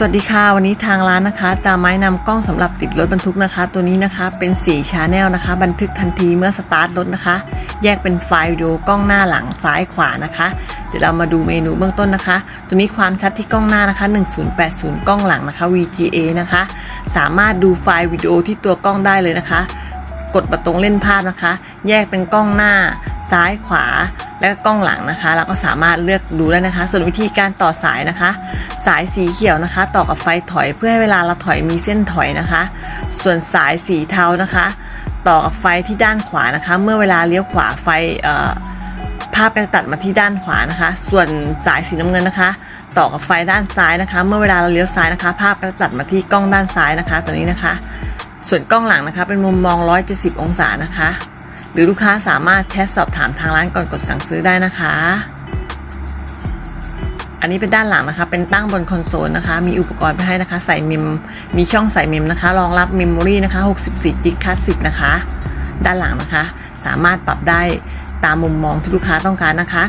สวัสดีค่ะ วันนี้ทางร้านนะคะจะไม้นำกล้องสำหรับติดรถบรรทุกนะคะ ตัวนี้นะคะเป็น4ชาแนลนะคะ บันทึกทันทีเมื่อสตาร์ทรถนะคะ แยกเป็นไฟล์วิดีโอกล้องหน้าหลังซ้ายขวานะคะ เดี๋ยวเรามาดูเมนูเบื้องต้นนะคะ ตัวนี้ความชัดที่กล้องหน้านะคะ 1080 กล้องหลังนะคะ VGA นะคะ สามารถดูไฟล์วิดีโอที่ตัวกล้องได้เลยนะคะ กดประตรงเล่นภาพนะคะ แยกเป็นกล้องหน้า ซ้ายขวาและกล้องหลังนะคะแล้วก็สามารถเลือกดูได้นะคะ ส่วนวิธีการต่อสายนะคะ สายสีเขียวนะคะ ต่อกับไฟถอยเพื่อให้เวลาเราถอยมีเส้นถอยนะคะ ส่วนสายสีเทานะคะ ต่อกับไฟที่ด้านขวานะคะ เมื่อเวลาเลี้ยวขวาไฟภาพก็จะตัดมาที่ด้านขวานะคะ ส่วนสายสีน้ำเงินนะคะ ต่อกับไฟด้านซ้ายนะคะ เมื่อเวลาเราเลี้ยวซ้ายนะคะ ภาพก็จะตัดมาที่กล้องด้านซ้ายนะคะ ตัวนี้นะคะ ส่วนกล้องหลังนะคะ เป็นมุมมอง 170 องศานะคะ รือลูกค้าสามารถแชทสอบถามทางร้านก่อนกดสั่งซื้อได้นะคะ อันนี้เป็นด้านหลังนะคะ เป็นตั้งบนคอนโซลนะคะ มีอุปกรณ์ไปให้นะคะ ใส่เมมมีช่องใส่เมมนะคะ รองรับเมมโมรีนะคะ 64จิกคลาสสิกนะคะ ด้านหลังนะคะ สามารถปรับได้ตามมุมมองที่ลูกค้าต้องการนะคะ